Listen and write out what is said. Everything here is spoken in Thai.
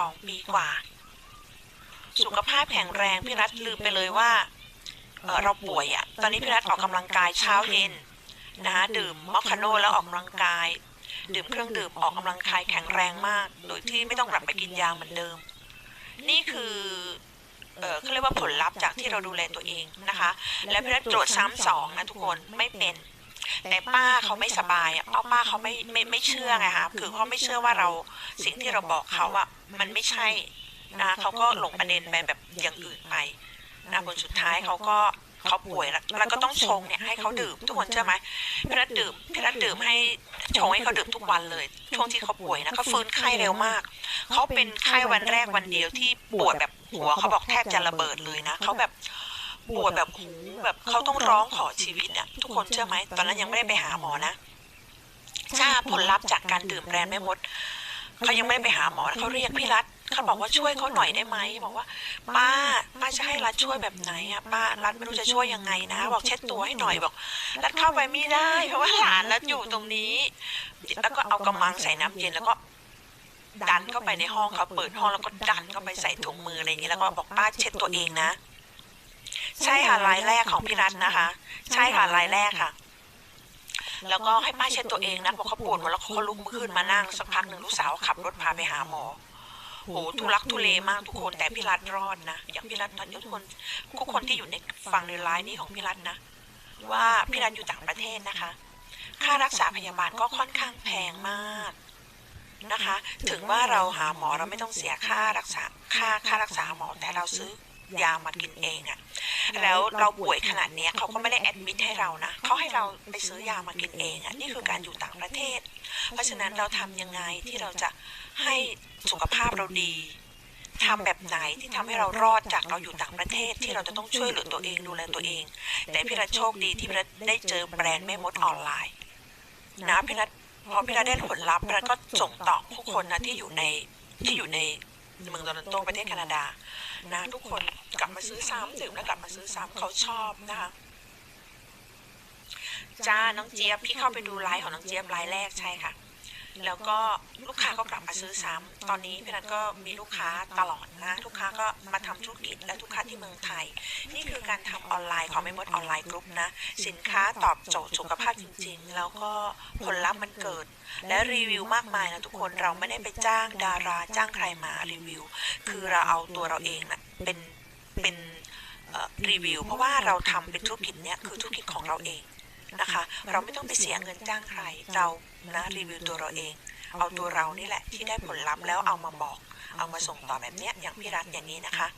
52ปีกว่า สุขภาพแข็งแรงพี่รัฐลืมไปเลยว่าเเราป่วยอะ่ะ ตอนนี้พี่รัฐออกกำลังกายเช้าเย็นนะคะดื่มมอคคาโนแล้วออกกำลังกาย ดื่มเครื่องดื่มออกกำลังกายแข็งแรงมาก โดยที่ไม่ต้องกลับไปกินยาเหมือนเดิม นี่คือเออเขาเรียกว่าผลลัพธ์จากที่เราดูแลตัวเองนะคะ และพี่รัฐตรวจซ้ำสองนะทุกคนไม่เป็น แต่ป้าเขาไม่สบายอะเอาป้าเขาไม่ไม่ไม่เชื่อไงคะคือเขาไม่เชื่อว่าเราสิ่งที่เราบอกเขาอะมันไม่ใช่นะเขาก็หลงประเด็นไปแบบอย่างอื่นไปนะผลสุดท้ายเขาก็เขาป่วยแล้วแล้วก็ต้องชงเนี่ยให้เขาดื่มทุกคนเชื่อไหมพี่รัฐดื่มพี่รัฐดื่มให้ชงให้เขาดื่มทุกวันเลย ช่วงที่เขาป่วยนะเขาฟื้นไข้เร็วมาก เขาเป็นไข้วันแรกวันเดียวที่ปวดแบบหัวเขาบอกแทบจะระเบิดเลยนะเขาแบบ ปวดแบบหูแบบเขาต้องร้องขอชีวิตอะ ทุกคนเชื่อไหมตอนนั้นยังไม่ได้ไปหาหมอนะทราบผลลัพธ์จากการดื่มแบรนด์แม่มดเขายังไม่ได้ไปหาหมอเขาเรียกพี่รัฐเขาบอกว่าช่วยเขาหน่อยได้ไหมบอกว่าป้าป้าจะให้รัฐช่วยแบบไหนอะป้ารัฐไม่รู้จะช่วยยังไงนะ บอกเช็ดตัวให้หน่อยบอกรัฐเข้าไปไม่ได้ เพราะว่าหลานรัฐอยู่ตรงนี้ แล้วก็เอากำมังใส่น้ำเย็นแล้วก็ดันเข้าไปในห้องเขาเปิดห้องแล้วก็ดันเข้าไปใส่ถุงมืออะไรอย่างนี้แล้วก็บอกป้าเช็ดตัวเองนะ ใช่ค่ะรายแรกของพี่รัตน์นะคะ ใช่ค่ะรายแรกค่ะ แล้วก็ให้ป้าเช็ดตัวเองนะพอเขาปวดหมดแล้วเขาก็ลุกขึ้นมานั่งสักพักหนึ่งลูกสาวขับรถพาไปหาหมอโหทุลักทุเลมากทุกคนแต่พี่รัตน์รอดนะอย่างพี่รัตน์ตอนนี้ทุกคนทุกคนที่อยู่ในฟังในไลน์นี้ของพี่รัตน์นะว่าพี่รัตน์อยู่ต่างประเทศนะคะ ค่ารักษาพยาบาลก็ค่อนข้างแพงมากนะคะ ถึงว่าเราหาหมอเราไม่ต้องเสียค่ารักษาค่าค่ารักษาหมอแต่เราซื้อ ยามากินเองอะแล้วเราป่วยขนาดเนี้ยเขาก็ไม่ได้แอดมิดให้เรานะเขาให้เราไปซื้อยามากินเองอะนี่คือการอยู่ต่างประเทศ เพราะฉะนั้นเราทำยังไงที่เราจะให้สุขภาพเราดีทำแบบไหนที่ทำให้เรารอดจากเราอยู่ต่างประเทศที่เราจะต้องช่วยเหลือตัวเองดูแลตัวเอง แต่พี่รัฐโชคดีที่พี่รัฐได้เจอแบรนด์แม่มดออนไลน์นะพี่รัฐพอพี่รัฐได้ผลลัพธ์พี่รัฐก็ส่งต่อผู้คนนะที่อยู่ในที่อยู่ใน เมืองโตรอนโตประเทศแคนาดานะทุกคนกลับมาซื้อซ้ำดื่มแล้วกลับมาซื้อซ้ำเขาชอบนะคะจ้าน้องเจี๊ยบพี่เข้าไปดูไลฟ์ของน้องเจี๊ยบไลฟ์แรกใช่ค่ะ แล้วก็ลูกค้าก็กลับมาซื้อซ้ำตอนนี้พี่รัฐก็มีลูกค้าตลอดนะลูกค้าก็มาทำธุรกิจและลูกค้าที่เมืองไทย นี่คือการทำออนไลน์ของไม่มดออนไลน์กรุ๊ปนะ สินค้าตอบโจทย์สุขภาพจริง ๆ แล้วก็ผลลัพธ์มันเกิด และรีวิวมากมายนะทุกคนเราไม่ได้ไปจ้างดาราจ้างใครมารีวิว คือเราเอาตัวเราเองนะเป็นเป็นเอ่อรีวิว เพราะว่าเราทำเป็นธุรกิจเนี้ยคือธุรกิจของเราเอง นะคะ เราไม่ต้องไปเสียเงินจ้างใคร เรานะรีวิวตัวเราเอง เอาตัวเรานี่แหละที่ได้ผลลัพธ์แล้วเอามาบอก เอามาส่งต่อแบบเนี้ยอย่างพี่รัฐอย่างนี้นะคะ